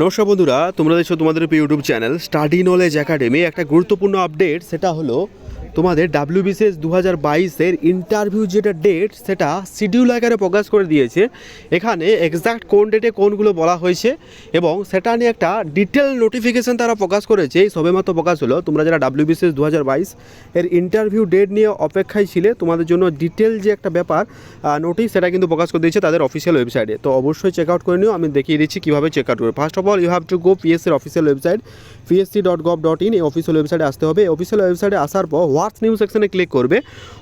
নমস্কার বন্ধুরা, তোমরা দেখছ তোমাদের YouTube channel study knowledge academy. একটা গুরুত্বপূর্ণ আপডেট সেটা হলো তোমাদের ডাব্লিউবিসিএস দু হাজার বাইশের ইন্টারভিউ যেটা ডেট সেটা শিডিউল আকারে প্রকাশ করে দিয়েছে। এখানে এক্সাক্ট কোন ডেটে কোনগুলো বলা হয়েছে এবং সেটা নিয়ে একটা ডিটেল নোটিফিকেশন তারা প্রকাশ করেছে। এই সবেমাত্র প্রকাশ হলো, তোমরা যারা ডাব্লিউবিসিএস দু হাজার বাইশ এর ইন্টারভিউ ডেট নিয়ে অপেক্ষায় ছিলে, তোমাদের জন্য ডিটেল যে একটা ব্যাপার নোটিশ সেটা কিন্তু প্রকাশ করে দিয়েছে তাদের অফিসিয়াল ওয়েবসাইটে তো অবশ্যই চেক আউট করে নিও, আমি দেখিয়ে দিচ্ছি কীভাবে চেক আউট করবে। First of all you have to go পিএসসির official website PSC dot gov dot in এই অফিসিয়াল ওয়েবসাইটে আসতে হবে। অফিসিয়াল ওয়েবসাইটে আসার পর হোয়াটস নিউ সেকশনে ক্লিক করবে।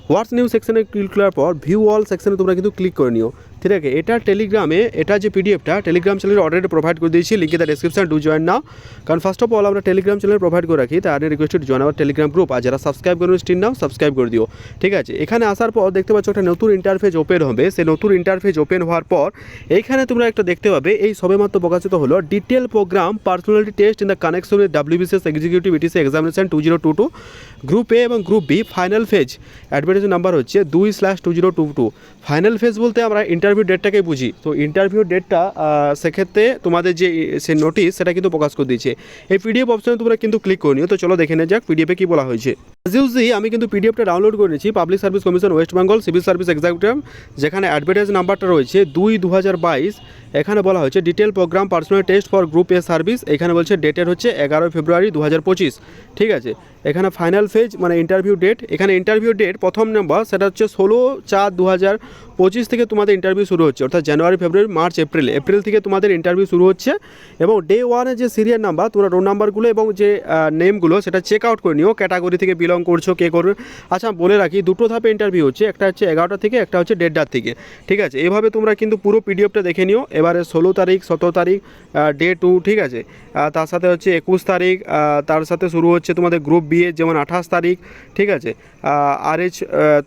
হোয়াটস নিউ সেকশনে ক্লিক করার পর ভিউ অল সেকশনে তোমরা কিন্তু ক্লিক করে নিও। ঠিক আছে, এটা টেলিগ্রামে এটা যে পিডিএফটা টেলিগ্রাম চ্যানেলে অলরেডি প্রোভাইড করে দিয়েছি লিঙ্কে the description do join now কারণ ফার্স্ট অফ অল আমরা টেলিগ্রাম চ্যানেল প্রোভাইড করে রাখি তার requested join our Telegram group আর যারা সাবস্ক্রাইব করুন স্টিন নাও সাবস্ক্রাইব করে দিও। ঠিক আছে, এখানে আসার পর দেখতে পাচ্ছ একটা নতুন ইন্টারফেস ওপেন হবে। সেই নতুন ইন্টারফেস ওপেন হওয়ার পর, এইখানে তোমরা একটা দেখতে পাবে, এই সবেমাত্র প্রকাশিত হলো detail programme personality test in the connection with WBCS executive etc examination two zero two two group A এবং group B final phase advertise number হচ্ছে দুই slash two zero two two final phase বলতে আমরা interview ডেটটাকে বুঝি। তো interview ডেটটা সেক্ষেত্রে তোমাদের যে, সে নোটিশ সেটা কিন্তু প্রকাশ করে দিয়েছে। এই পিডিএফ অপশানে তোমরা কিন্তু ক্লিক করে নিও তো চলো দেখে নেওয়া যাক পিডিএফে কী বলা হয়েছে। ইউজি আমি কিন্তু পিডিএফটা ডাউনলোড করে নিয়েছি public service commission West Bengal civil service examination যেখানে অ্যাডভার্টাইজ নাম্বারটা রয়েছে দুই দু এখানে বলা হয়েছে detail programme personal test for group A service এখানে বলছে ডেটের হচ্ছে এগারোই ফেব্রুয়ারি দু ঠিক আছে? এখানে ফাইনাল ফেজ মানে ইন্টারভিউ ডেট এখানে ইন্টারভিউ ডেট প্রথম নম্বর সেটা হচ্ছে ষোলো চার দু পঁচিশ থেকে তোমাদের ইন্টারভিউ শুরু হচ্ছে, অর্থাৎ জানুয়ারি ফেব্রুয়ারি মার্চ এপ্রিল এপ্রিল থেকে তোমাদের ইন্টারভিউ শুরু হচ্ছে। এবং ডে ওয়ানে যে সিরিয়াল নাম্বার তোমরা রোল নাম্বারগুলো এবং যে নেমগুলো সেটা চেক আউট করে নিও ক্যাটাগরি থেকে বিলং করছ, কে করবে? আচ্ছা বলে রাখি, দুটো ধাপে ইন্টারভিউ হচ্ছে, একটা হচ্ছে এগারোটা থেকে, একটা হচ্ছে দেড়টার থেকে। ঠিক আছে? এভাবে তোমরা কিন্তু পুরো পিডিএফটা দেখে নিও। এবারে ষোলো তারিখ, সতেরো তারিখ ডে টু ঠিক আছে? তার সাথে হচ্ছে একুশ তারিখ তার সাথে শুরু হচ্ছে তোমাদের গ্রুপ বি এর যেমন আঠাশ তারিখ, ঠিক আছে? আর এইচ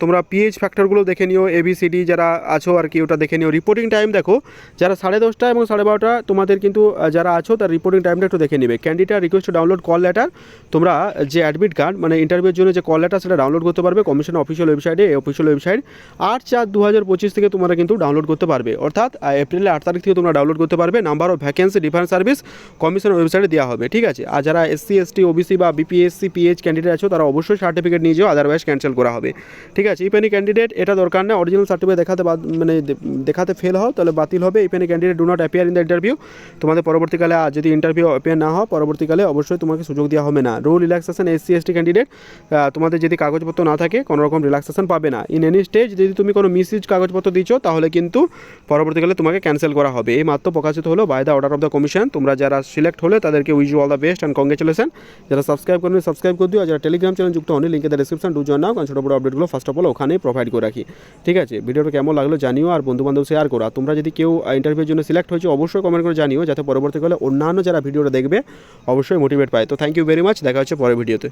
তোমরা পিএইচ ফ্যাক্টরগুলো দেখে নিও এবিসিডি যারা আছো আর কি, ওটা দেখে নিও। রিপোর্টিং টাইম দেখো, যারা সাড়ে দশটা এবং সাড়ে বারোটা, তোমাদের কিন্তু যারা আছো, তার রিপোর্টিং টাইমটা একটু দেখে নেবে। Candidate request download call letter তোমরা যে অ্যাডমিট কার্ড মানে ইন্টারভিউর জন্য যে কল লেটার সেটা ডাউনলোড করতে পারবে commission official website official website আট চার দু হাজার পঁচিশ থেকে তোমরা কিন্তু ডাউনলোড করতে পারবে। অর্থাৎ এপ্রিলের আট তারিখ থেকে তোমরা ডাউনলোড করতে পারবে। Number of vacancy difference service commission ওয়েবসাইটে দেওয়া হবে, ঠিক আছে? আর যারা এসসি এসটি ওবিসি বা বিপিএসসি পিএইচ ক্যান্ডিডেট আছো, তারা অবশ্যই সার্টিফিকেট নিয়ে যাও আদারওয়াইজ ক্যান্সেল করা হবে। ঠিক আছে? ইপেনি ক্যান্ডিডেট এটা দরকার নেই অরিজিনাল সার্টিফিকেট দেখাতে মানে দেখাতে ফেল হও, তাহলে বাতিল হবে। If any candidate do not appear in the interview তোমাদের পরবর্তীকালে যদি ইন্টারভিউ অ্যাপিয়ার না হয় পরবর্তীকালে অবশ্যই তোমাকে সুযোগ দেওয়া হবে না। Rule relaxation SC ST candidate তোমাদের যদি কাগজপত্র না থাকে, কোনো রকম রিল্যাক্সেশন পাবে না। ইন এনি স্টেজ যদি তুমি কোনো মিসইউজ কাগজপত্র দিচ্ছ তাহলে কিন্তু পরবর্তীকালে তোমাকে ক্যান্সেল করা হবে। এই মাত্র প্রকাশিত হলো by the order of the commission তোমরা যারা সিলেক্ট হলে, তাদেরকে wish all the best and congratulation যারা সাবস্ক্রাইব করবে সাবস্ক্রাইব করে দিও। আর যারা টেলিগ্রাম চ্যানেল যুক্ত হন লিঙ্কে ডিসক্রিপশন ডু জয়েন নাও কারণ ছোটো বড় আপডেটগুলো ফার্স্ট অফ অল ওখানেই প্রোভাইড করে রাখি। ঠিক আছে? ভিডিওটা কেমন লাগল জানিও, আর বন্ধু বান্ধব শেয়ার করো তোমরা যদি কেউ ইন্টারভিউর জন্য সিলেক্ট হয়েছে, অবশ্যই কমেন্ট করে জানিও, যাতে পরবর্তীকালে অন্যান্য যারা ভিডিওটা দেখবে, অবশ্যই মোটিভেট পায়। তো থ্যাংক ইউ ভেরি মাচ দেখা হচ্ছে পরের ভিডিওতে